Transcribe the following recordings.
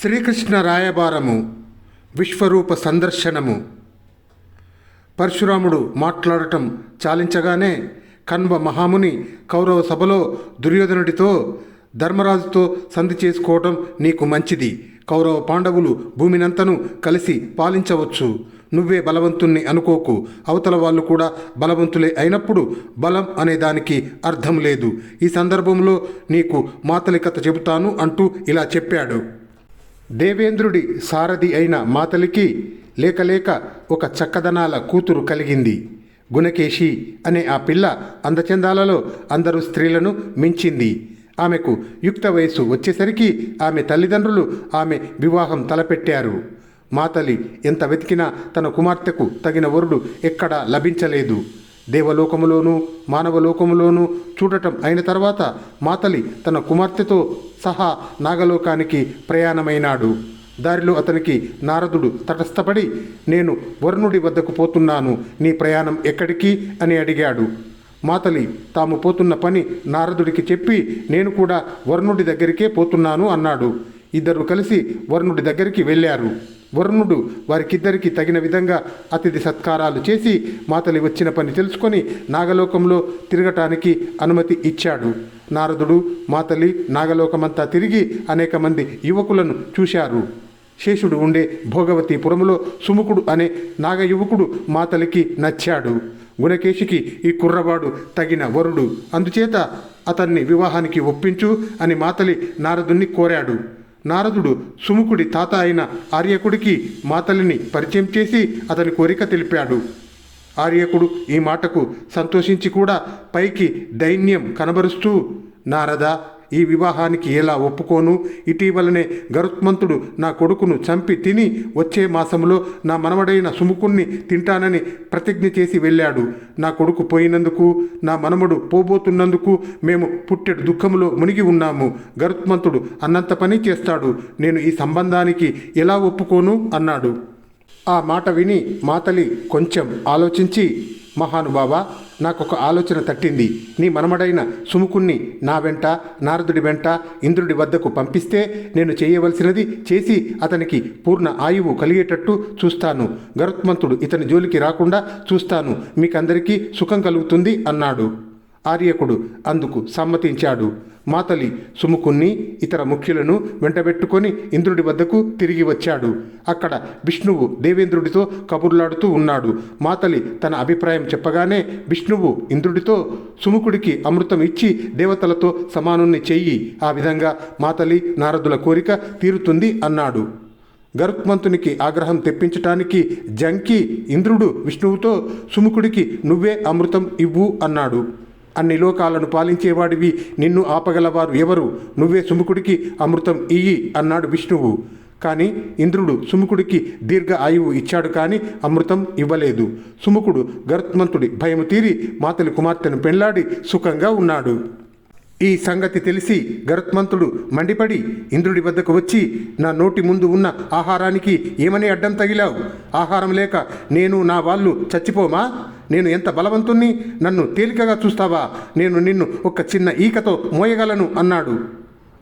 శ్రీకృష్ణ రాయబారము విశ్వరూప సందర్శనము. పరశురాముడు మాట్లాడటం చాలించగానే కన్వ మహాముని కౌరవ సభలో దుర్యోధనుడితో ధర్మరాజుతో సంధి చేసుకోవటం నీకు మంచిది. కౌరవ పాండవులు భూమినంతను కలిసి పాలించవచ్చు. నువ్వే బలవంతుణ్ణి అనుకోకు. అవతల వాళ్ళు కూడా బలవంతులే అయినప్పుడు బలం అనే దానికి అర్థం లేదు. ఈ సందర్భంలో నీకు మాతలికత చెబుతాను అంటూ ఇలా చెప్పాడు. దేవేంద్రుడి సారథి అయిన మాతలికి లేక లేక ఒక చక్కదనాల కూతురు కలిగింది. గుణకేశి అనే ఆ పిల్ల అందచందాలలో అందరు స్త్రీలను మించింది. ఆమెకు యుక్త వయస్సు వచ్చేసరికి ఆమె తల్లిదండ్రులు ఆమె వివాహం తలపెట్టారు. మాతలి ఎంత వెతికినా తన కుమార్తెకు తగిన వరుడు ఎక్కడా లభించలేదు. దేవలోకములోనూ మానవలోకములోనూ చూడటం అయిన తర్వాత మాతలి తన కుమార్తెతో సహా నాగలోకానికి ప్రయాణమైనాడు. దారిలో అతనికి నారదుడు తటస్థపడి నేను వరుణుడి వద్దకు పోతున్నాను నీ ప్రయాణం ఎక్కడికి? అని అడిగాడు. మాతలి తాము పోతున్న పని నారదుడికి చెప్పి నేను కూడా వరుణుడి దగ్గరికే పోతున్నాను అన్నాడు. ఇద్దరు కలిసి వరుణుడి దగ్గరికి వెళ్ళారు. వరుణుడు వారికిద్దరికి తగిన విధంగా అతిథి సత్కారాలు చేసి మాతలి వచ్చిన పని తెలుసుకొని నాగలోకంలో తిరగటానికి అనుమతి ఇచ్చాడు. నారదుడు మాతలి నాగలోకమంతా తిరిగి అనేక మంది యువకులను చూశారు. శేషుడు ఉండే భోగవతిపురములో సుముఖుడు అనే నాగ యువకుడు మాతలికి నచ్చాడు. గుణకేశికి ఈ కుర్రవాడు తగిన వరుడు. అందుచేత అతన్ని వివాహానికి ఒప్పించు అని మాతలి నారదుణ్ణి కోరాడు. నారదుడు సుముఖుడి తాత అయిన ఆర్యకుడికి మాతలిని పరిచయం చేసి అతని కోరిక తెలిపాడు. ఆర్యకుడు ఈ మాటకు సంతోషించి కూడా పైకి దైన్యం కనబరుస్తూ నారద ఈ వివాహానికి ఎలా ఒప్పుకోను? ఇటీవలనే గరుత్మంతుడు నా కొడుకును చంపి తిని వచ్చే మాసంలో నా మనవడైన సుముకుణ్ణి తింటానని ప్రతిజ్ఞ చేసి వెళ్ళాడు. నా కొడుకు పోయినందుకు నా మనముడు పోబోతున్నందుకు మేము పుట్టెడు దుఃఖములో మునిగి ఉన్నాము. గరుత్మంతుడు అన్నంత పని చేస్తాడు. నేను ఈ సంబంధానికి ఎలా ఒప్పుకోను? అన్నాడు. ఆ మాట విని మాతలి కొంచెం ఆలోచించి మహానుభావ నాకు ఒక ఆలోచన తట్టింది. నీ మనమడైన సుముకుణ్ణి నా వెంట నారదుడి వెంట ఇంద్రుడి వద్దకు పంపిస్తే నేను చేయవలసినది చేసి అతనికి పూర్ణ ఆయువు కలిగేటట్టు చూస్తాను. గరుత్మంతుడు ఇతని జోలికి రాకుండా చూస్తాను. మీకందరికీ సుఖం కలుగుతుంది అన్నాడు. ఆర్యకుడు అందుకు సమ్మతించాడు. మాతలి సుముకుణ్ణి ఇతర ముఖ్యులను వెంటబెట్టుకొని ఇంద్రుడి వద్దకు తిరిగి వచ్చాడు. అక్కడ విష్ణువు దేవేంద్రుడితో కబుర్లాడుతూ ఉన్నాడు. మాతలి తన అభిప్రాయం చెప్పగానే విష్ణువు ఇంద్రుడితో సుముకుడికి అమృతం ఇచ్చి దేవతలతో సమానుణ్ణి చెయ్యి. ఆ విధంగా మాతలి నారదుల కోరిక తీరుతుంది అన్నాడు. గరుత్మంతునికి ఆగ్రహం తెప్పించటానికి జంకి ఇంద్రుడు విష్ణువుతో సుముకుడికి నువ్వే అమృతం ఇవ్వు అన్నాడు. అన్ని లోకాలను పాలించేవాడివి. నిన్ను ఆపగలవారు ఎవరు? నువ్వే సుముకుడికి అమృతం ఇయ్యి అన్నాడు విష్ణువు. కానీ ఇంద్రుడు సుముకుడికి దీర్ఘ ఆయువు ఇచ్చాడు కానీ అమృతం ఇవ్వలేదు. సుముకుడు గరుత్మంతుడి భయము తీరి మాతలి కుమార్తెను పెళ్ళాడి సుఖంగా ఉన్నాడు. ఈ సంగతి తెలిసి గరుత్మంతుడు మండిపడి ఇంద్రుడి వద్దకు వచ్చి నా నోటి ముందు ఉన్న ఆహారానికి ఏమని అడ్డం తగిలావు? ఆహారం లేక నేను నా వాళ్ళు చచ్చిపోమా? నేను ఎంత బలవంతుణ్ణి నన్ను తేలికగా చూస్తావా? నేను నిన్ను ఒక చిన్న ఈకతో మోయగలను అన్నాడు.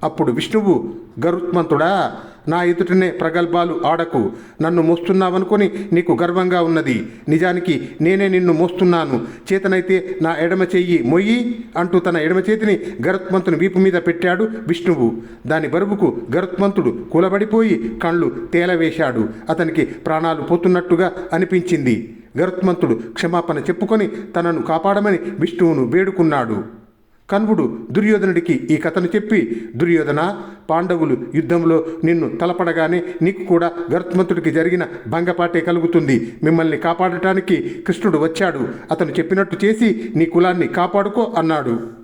అప్పుడు విష్ణువు గరుత్మంతుడా నా ఎదుటనే ప్రగల్భాలు ఆడకు. నన్ను మోస్తున్నావనుకొని నీకు గర్వంగా ఉన్నది. నిజానికి నేనే నిన్ను మోస్తున్నాను. చేతనైతే నా ఎడమ చెయ్యి మొయ్యి అంటూ తన ఎడమ చేతిని గరుత్మంతుని వీపు మీద పెట్టాడు విష్ణువు. దాని బరువుకు గరుత్మంతుడు కూలబడిపోయి కళ్ళు తేలవేశాడు. అతనికి ప్రాణాలు పోతున్నట్టుగా అనిపించింది. గరుత్మంతుడు క్షమాపణ చెప్పుకొని తనను కాపాడమని విష్ణువును వేడుకున్నాడు. కన్వుడు దుర్యోధనుడికి ఈ కథను చెప్పి దుర్యోధన పాండవులు యుద్ధంలో నిన్ను తలపడగానే నీకు కూడా గరుత్మంతుడికి జరిగిన భంగపాటే కలుగుతుంది. మిమ్మల్ని కాపాడటానికి కృష్ణుడు వచ్చాడు. అతను చెప్పినట్టు చేసి నీ కులాన్ని కాపాడుకో అన్నాడు.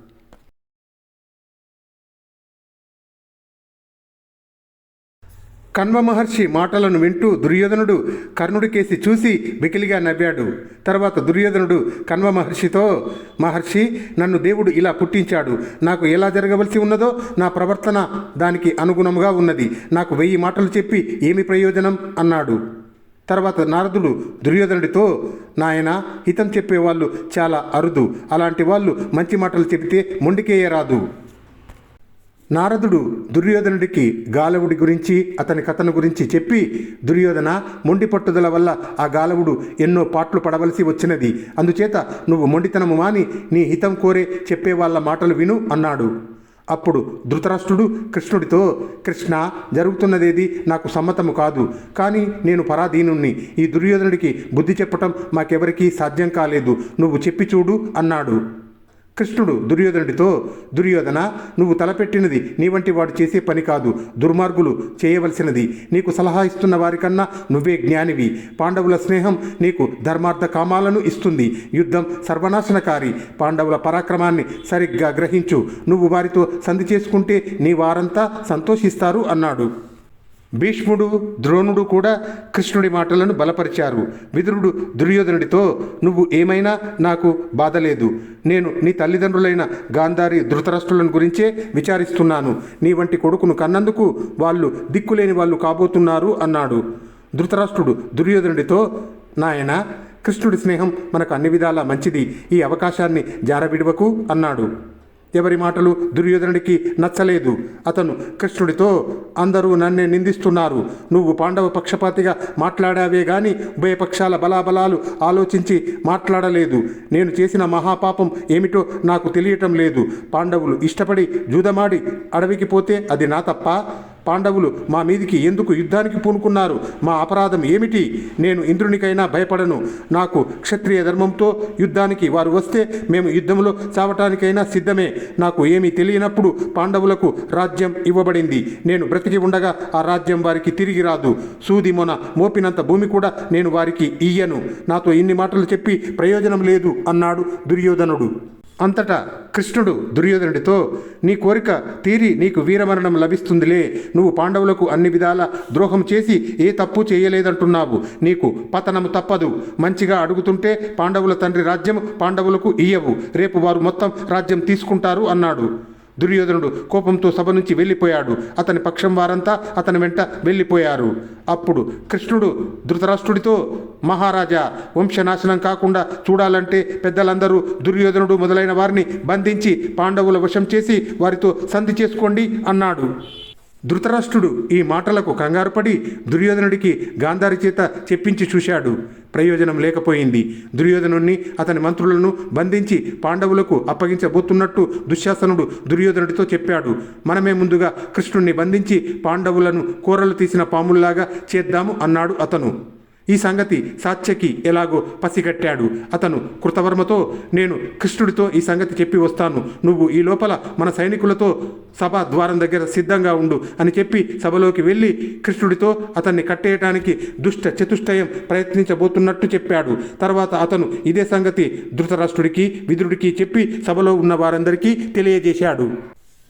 కన్వ మహర్షి మాటలను వింటూ దుర్యోధనుడు కర్ణుడికేసి చూసి బికిలిగా నవ్వాడు. తర్వాత దుర్యోధనుడు కన్వ మహర్షితో మహర్షి నన్ను దేవుడు ఇలా పుట్టించాడు. నాకు ఎలా జరగవలసి ఉన్నదో నా ప్రవర్తన దానికి అనుగుణముగా ఉన్నది. నాకు వెయ్యి మాటలు చెప్పి ఏమి ప్రయోజనం? అన్నాడు. తర్వాత నారదుడు దుర్యోధనుడితో నాయన హితం చెప్పేవాళ్ళు చాలా అరుదు. అలాంటి వాళ్ళు మంచి మాటలు చెబితే మొండికేయరాదు. నారదుడు దుర్యోధనుడికి గాలవుడి గురించి అతని కథను గురించి చెప్పి దుర్యోధన మొండి పట్టుదల వల్ల ఆ గాలవుడు ఎన్నో పాటలు పడవలసి వచ్చినది. అందుచేత నువ్వు మొండితనము మాని నీ హితం కోరే చెప్పే వాళ్ళ మాటలు విను అన్నాడు. అప్పుడు ధృతరాష్ట్రుడు కృష్ణుడితో కృష్ణ జరుగుతున్నదేది నాకు సమ్మతము కాదు. కానీ నేను పరాధీనుణ్ణి. ఈ దుర్యోధనుడికి బుద్ధి చెప్పటం మాకెవరికీ సాధ్యం కాలేదు. నువ్వు చెప్పి చూడు అన్నాడు. కృష్ణుడు దుర్యోధనుడితో దుర్యోధన నువ్వు తలపెట్టినది నీ వంటి వాడు చేసే పని కాదు. దుర్మార్గులు చేయవలసినది నీకు సలహా ఇస్తున్న వారికన్నా నువ్వే జ్ఞానివి. పాండవుల స్నేహం నీకు ధర్మార్థ కామాలను ఇస్తుంది. యుద్ధం సర్వనాశనకారి. పాండవుల పరాక్రమాన్ని సరిగ్గా గ్రహించు. నువ్వు వారితో సంధి చేసుకుంటే నీ వారంతా సంతోషిస్తారు అన్నాడు. భీష్ముడు ద్రోణుడు కూడా కృష్ణుడి మాటలను బలపరిచారు. విదురుడు దుర్యోధనుడితో నువ్వు ఏమైనా నాకు బాధ లేదు నేను నీ తల్లిదండ్రులైన గాంధారి ధృతరాష్ట్రులను గురించే విచారిస్తున్నాను. నీ వంటి కొడుకును కన్నందుకు వాళ్ళు దిక్కులేని వాళ్ళు కాబోతున్నారు అన్నాడు. ధృతరాష్ట్రుడు దుర్యోధనుడితో నాయన కృష్ణుడి స్నేహం మనకు అన్ని విధాలా మంచిది. ఈ అవకాశాన్ని జారబిడవకు అన్నాడు. ఎవరి మాటలు దుర్యోధనుడికి నచ్చలేదు. అతను కృష్ణుడితో అందరూ నన్నే నిందిస్తున్నారు. నువ్వు పాండవ పక్షపాతిగా మాట్లాడావే గాని ఉభయపక్షాల బలాబలాలు ఆలోచించి మాట్లాడలేదు. నేను చేసిన మహాపాపం ఏమిటో నాకు తెలియటం లేదు. పాండవులు ఇష్టపడి జూదమాడి అడవికి పోతే అది నా తప్ప పాండవులు మా మీదికి ఎందుకు యుద్ధానికి పూనుకున్నారు? మా అపరాధం ఏమిటి? నేను ఇంద్రునికైనా భయపడను. నాకు క్షత్రియ ధర్మంతో యుద్ధానికి వారు వస్తే మేము యుద్ధంలో చావటానికైనా సిద్ధమే. నాకు ఏమీ తెలియనప్పుడు పాండవులకు రాజ్యం ఇవ్వబడింది. నేను బ్రతికి ఉండగా ఆ రాజ్యం వారికి తిరిగి రాదు. సూది మొన మోపినంత భూమి కూడా నేను వారికి ఇయ్యను. నాతో ఇన్ని మాటలు చెప్పి ప్రయోజనం లేదు అన్నాడు దుర్యోధనుడు. అంతటా కృష్ణుడు దుర్యోధనుడితో నీ కోరిక తీరి నీకు వీరమరణం లభిస్తుందిలే. నువ్వు పాండవులకు అన్ని విధాల ద్రోహం చేసి ఏ తప్పు చేయలేదంటున్నావు. నీకు పతనము తప్పదు. మంచిగా అడుగుతుంటే పాండవుల తండ్రి రాజ్యం పాండవులకు ఇయ్యవు. రేపు వారు మొత్తం రాజ్యం తీసుకుంటారు అన్నాడు. దుర్యోధనుడు కోపంతో సభ నుంచి వెళ్ళిపోయాడు. అతని పక్షం వారంతా అతని వెంట వెళ్ళిపోయారు. అప్పుడు కృష్ణుడు ధృతరాష్ట్రుడితో మహారాజా వంశనాశనం కాకుండా చూడాలంటే పెద్దలందరూ దుర్యోధనుడు మొదలైన వారిని బంధించి పాండవుల వశం చేసి వారితో సంధి చేసుకోండి అన్నాడు. ధృతరాష్ట్రుడు ఈ మాటలకు కంగారుపడి దుర్యోధనుడికి గాంధారి చేత చెప్పించి చూశాడు. ప్రయోజనం లేకపోయింది. దుర్యోధనుణ్ణి అతని మంత్రులను బంధించి పాండవులకు అప్పగించబోతున్నట్టు దుశ్శాసనుడు దుర్యోధనుడితో చెప్పాడు. మనమే ముందుగా కృష్ణుణ్ణి బంధించి పాండవులను కూరలు తీసిన పాముల్లాగా చేద్దాము అన్నాడు అతను. ఈ సంగతి సాత్యకి ఎలాగో పసిగట్టాడు. అతను కృతవర్మతో నేను కృష్ణుడితో ఈ సంగతి చెప్పి వస్తాను. నువ్వు ఈ లోపల మన సైనికులతో సభ ద్వారం దగ్గర సిద్ధంగా ఉండు అని చెప్పి సభలోకి వెళ్ళి కృష్ణుడితో అతన్ని కట్టేయటానికి దుష్ట చతుష్టయం ప్రయత్నించబోతున్నట్టు చెప్పాడు. తర్వాత అతను ఇదే సంగతి ధృతరాష్ట్రుడికి విదురుడికి చెప్పి సభలో ఉన్న వారందరికీ తెలియజేశాడు.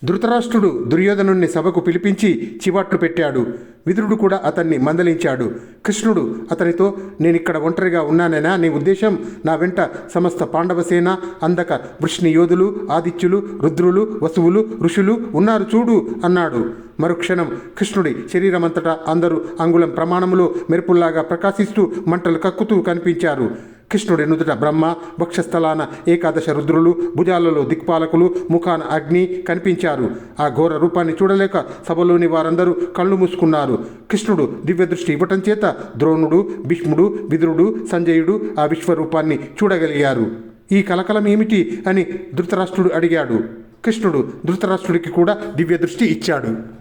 ధృతరాష్ట్రుడు దుర్యోధనుణ్ణి సభకు పిలిపించి చివాట్లు పెట్టాడు. విదురుడు కూడా అతన్ని మందలించాడు. కృష్ణుడు అతనితో నేనిక్కడ ఒంటరిగా ఉన్నానేనా? నీ ఉద్దేశం నా వెంట సమస్త పాండవసేన అందక వృష్ణి యోధులు ఆదిత్యులు రుద్రులు వసువులు ఋషులు ఉన్నారు చూడు అన్నాడు. మరుక్షణం కృష్ణుడి శరీరమంతటా అందరూ అంగుళం ప్రమాణములో మెరుపుల్లాగా ప్రకాశిస్తూ మంటలు కక్కుతూ కనిపించారు. కృష్ణుడి నుదుట బ్రహ్మ వక్షస్థలాన ఏకాదశ రుద్రులు భుజాలలో దిక్పాలకులు ముఖాన అగ్ని కనిపించారు. ఆ ఘోర రూపాన్ని చూడలేక సభలోని వారందరూ కళ్ళు మూసుకున్నారు. కృష్ణుడు దివ్య దృష్టి ఇవ్వటం చేత ద్రోణుడు భీష్ముడు విదురుడు సంజయుడు ఆ విశ్వరూపాన్ని చూడగలిగారు. ఈ కలకలం ఏమిటి అని ధృతరాష్ట్రుడు అడిగాడు. కృష్ణుడు ధృతరాష్ట్రుడికి కూడా దివ్య దృష్టి ఇచ్చాడు.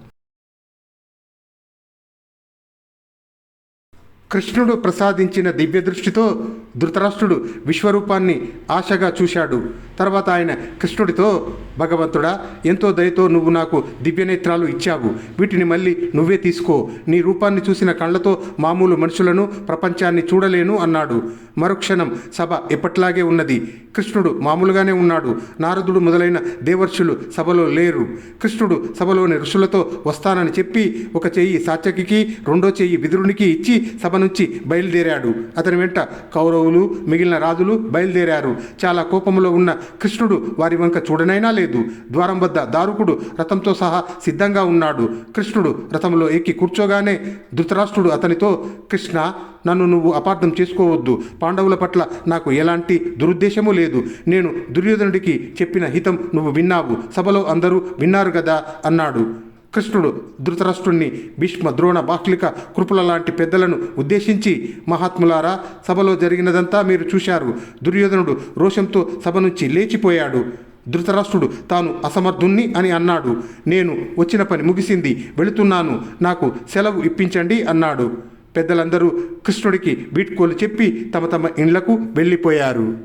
కృష్ణుడు ప్రసాదించిన దివ్య దృష్టితో ధృతరాష్ట్రుడు విశ్వరూపాన్ని ఆశగా చూశాడు. తర్వాత ఆయన కృష్ణుడితో భగవంతుడా ఎంతో దయతో నువ్వు నాకు దివ్యనేత్రాలు ఇచ్చావు. వీటిని మళ్ళీ నువ్వే తీసుకో. నీ రూపాన్ని చూసిన కళ్ళతో మామూలు మనుషులను ప్రపంచాన్ని చూడలేను అన్నాడు. మరుక్షణం సభ ఎప్పట్లాగే ఉన్నది. కృష్ణుడు మామూలుగానే ఉన్నాడు. నారదుడు మొదలైన దేవర్షులు సభలో లేరు. కృష్ణుడు సభలోని ఋషులతో వస్తానని చెప్పి ఒక చెయ్యి సాత్యకికి రెండో చెయ్యి విదురునికి ఇచ్చి సభ నుంచి బయలుదేరాడు. అతని వెంట కౌరవులు మిగిలిన రాజులు బయలుదేరారు. చాలా కోపంలో ఉన్న కృష్ణుడు వారి వంక చూడనైనా లేదు. లేదు. ద్వారం వద్ద దారుకుడు రథంతో సహా సిద్ధంగా ఉన్నాడు. కృష్ణుడు రథంలో ఎక్కి కూర్చోగానే ధృతరాష్ట్రుడు అతనితో కృష్ణ నన్ను నువ్వు అపార్థం చేసుకోవద్దు. పాండవుల పట్ల నాకు ఎలాంటి దురుద్దేశము లేదు. నేను దుర్యోధనుడికి చెప్పిన హితం నువ్వు విన్నావు. సభలో అందరూ విన్నారు కదా అన్నాడు. కృష్ణుడు ధృతరాష్ట్రుణ్ణి భీష్మ ద్రోణ బాహ్లిక కృపుల లాంటి పెద్దలను ఉద్దేశించి మహాత్ములారా సభలో జరిగినదంతా మీరు చూశారు. దుర్యోధనుడు రోషంతో సభ నుంచి లేచిపోయాడు. ధృతరాష్ట్రుడు తాను అసమర్థుణ్ణి అని అన్నాడు. నేను వచ్చిన పని ముగిసింది. వెళుతున్నాను. నాకు సెలవు ఇప్పించండి అన్నాడు. పెద్దలందరూ కృష్ణుడికి వీడ్కోలు చెప్పి తమ తమ ఇండ్లకు వెళ్ళిపోయారు.